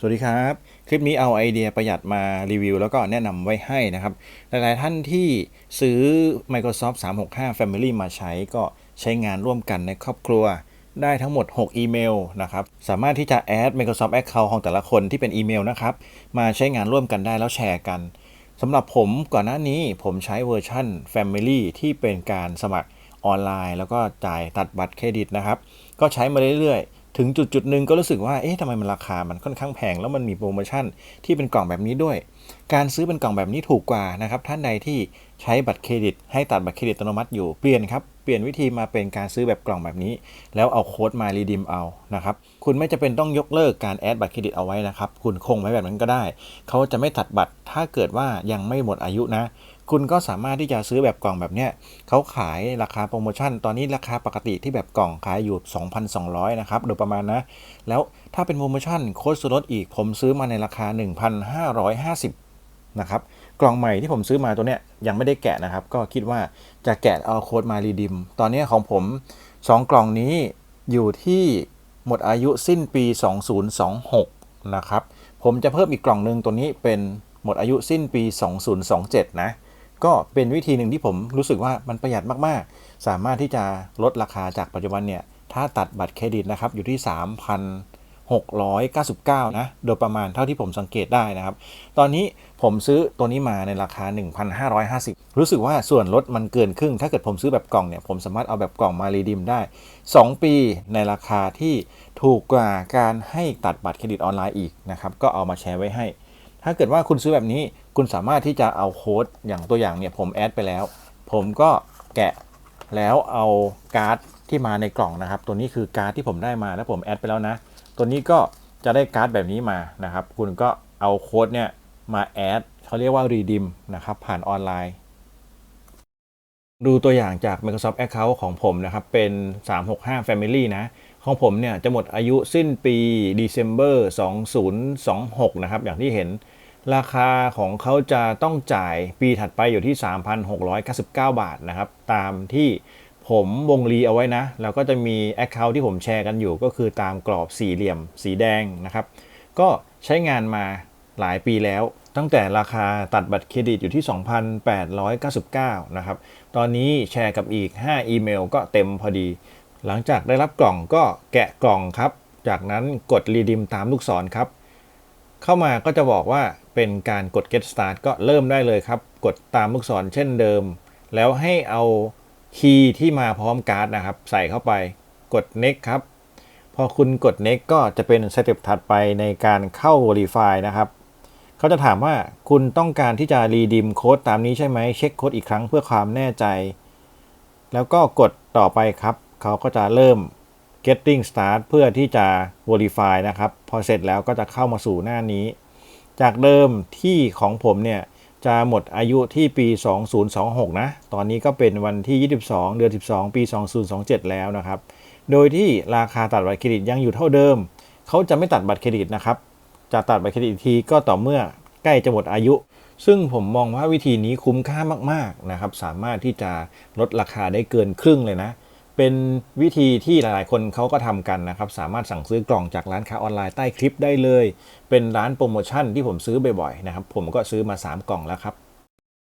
สวัสดีครับ คลิปนี้เอาไอเดียประหยัดมารีวิว แล้วก็แนะนำไว้ให้นะครับ หลายๆท่านที่ซื้อ Microsoft 365 Family มาใช้ก็ใช้งานร่วมกันในครอบครัว ได้ทั้งหมด 6 อีเมลนะครับ สามารถที่จะแอด Microsoft Account ของแต่ละคนที่เป็นอีเมลนะครับ มาใช้งานร่วมกันได้แล้วแชร์กันสำหรับผมก่อนหน้านี้ผมใช้เวอร์ชัน Family ที่เป็นการสมัครออนไลน์ แล้วก็จ่ายตัดบัตรเครดิตนะครับ ก็ใช้มาเรื่อยๆ ถึงจุดจุดหนึ่งก็รู้สึกว่า เอ๊ะทำไมมันราคา มันค่อนข้างแพง แล้วมันมีโปรโมชั่นที่เป็นกล่องแบบนี้ด้วย การซื้อเป็นกล่องแบบนี้ถูกกว่านะครับ ท่านใดที่ใช้บัตรเครดิต ให้ตัดบัตรเครดิตอัตโนมัติอยู่ เปลี่ยนครับ เปลี่ยนวิธีมาเป็นการซื้อแบบกล่องแบบนี้ แล้วเอาโค้ดมารีดีมเอานะครับ คุณไม่จะเป็นต้องยกเลิกการแอดบัตรเครดิตเอาไว้นะครับ คุณคงไว้แบบนั้นก็ได้ เขาจะไม่ตัดบัตร ถ้าเกิดว่ายังไม่หมดอายุนะ คุณก็สามารถที่จะซื้อแบบกล่องแบบเนี้ยเขาขายราคาโปรโมชั่น ตอนนี้ราคาปกติที่แบบกล่องขายอยู่ 2,200 นะครับ โดยประมาณนะ แล้วถ้าเป็นโปรโมชั่นโค้ดส่วนลดอีก ผมซื้อมาในราคา 1,550 นะครับ กล่องใหม่ที่ผมซื้อมาตัวเนี้ยยังไม่ได้แกะนะครับ ก็คิดว่าจะแกะเอาโค้ดมารีดิม ตอนนี้ของผม 2 กล่องนี้อยู่ที่หมดอายุสิ้นปี 2026 นะครับ ผมจะเพิ่มอีกกล่องหนึ่งตัวนี้เป็นหมดอายุสิ้นปี 2027 นะ ก็เป็นวิธีหนึ่งที่ผมรู้สึกว่ามันประหยัดมากๆ สามารถที่จะลดราคาจากปัจจุบันเนี่ย ถ้าตัดบัตรเครดิตนะครับอยู่ที่ 3,699 นะ โดยประมาณเท่าที่ผมสังเกตได้นะครับ ตอนนี้ผมซื้อตัวนี้มาในราคา 1,550 รู้สึกว่าส่วนลดมันเกินครึ่ง ถ้าเกิดผมซื้อแบบกล่องเนี่ย ผมสามารถเอาแบบกล่องมารีดิมได้ 2 ปีในราคาที่ถูกกว่าการให้ตัดบัตรเครดิตออนไลน์อีกนะครับ ก็เอามาแชร์ไว้ให้ ถ้าเกิดว่าคุณซื้อแบบนี้คุณสามารถที่จะเอาโค้ดอย่างตัวอย่างเนี่ยผมแอดไปแล้ว ผมก็แกะแล้วเอาการ์ดที่มาในกล่องนะครับ ตัวนี้คือการ์ดที่ผมได้มาแล้วผมแอดไปแล้วนะ ตัวนี้ก็จะได้การ์ดแบบนี้มานะครับ คุณก็เอาโค้ดเนี่ยมาแอดเขาเรียกว่า redeem นะครับ ผ่านออนไลน์ ดูตัวอย่างจาก Microsoft Account ของผมนะครับ เป็น 365 Family นะ ของผมเนี่ยจะหมดอายุสิ้นปี December 2026 นะครับ อย่างที่เห็นราคาของเขาจะต้องจ่ายปีถัดไปอยู่ที่ 3,699 บาทนะครับ ตามที่ผมวงรีเอาไว้นะ แล้วก็จะมี Account ที่ผมแชร์กันอยู่ ก็คือตามกรอบสี่เหลี่ยมสีแดงนะครับ ก็ใช้งานมาหลายปีแล้ว ตั้งแต่ราคาตัดบัตรเครดิตอยู่ที่ 2,899 นะครับ ตอนนี้แชร์กับอีก 5 อีเมลก็เต็มพอดี หลังจากได้รับกล่องก็แกะกล่องครับ จากนั้นกดรีดิมตามลูกศรครับ เข้ามาก็จะบอกว่าเป็นการกด get start ก็เริ่มได้เลยครับ กดตามลูกศรเช่นเดิม แล้วให้เอาคีย์ที่มาพร้อมการ์ดนะครับ ใส่เข้าไปกด next ครับ พอคุณกด next ก็จะเป็นสเต็ปถัดไปในการเข้า verify นะครับเขาจะถามว่าคุณต้องการที่จะรีดิมโค้ดตามนี้ใช่ไหมเช็คโค้ดอีกครั้งเพื่อความแน่ใจ แล้วก็กดต่อไปครับ เขาก็จะเริ่ม getting start เพื่อที่จะ verify นะครับ พอเสร็จแล้วก็จะเข้ามาสู่หน้านี้ จากเดิมที่ของผมเนี่ยจะหมดอายุที่ปี 2026 นะ ตอนนี้ก็เป็นวันที่ 22 เดือน 12 ปี 2027 แล้วนะครับ โดยที่ราคาตัดบัตรเครดิตยังอยู่เท่าเดิม เขาจะไม่ตัดบัตรเครดิตนะครับ จะตัดบัตรเครดิตทีก็ต่อเมื่อใกล้จะหมดอายุ ซึ่งผมมองว่าวิธีนี้คุ้มค่ามากๆนะครับ สามารถที่จะลดราคาได้เกินครึ่งเลยนะ เป็นวิธีที่หลายๆ คนเขาก็ทำกันนะครับ สามารถสั่งซื้อกล่องจากร้านค้าออนไลน์ใต้คลิปได้เลย เป็นร้านโปรโมชั่นที่ผมซื้อบ่อยๆนะครับ ผมก็ซื้อมา 3 กล่องแล้วครับ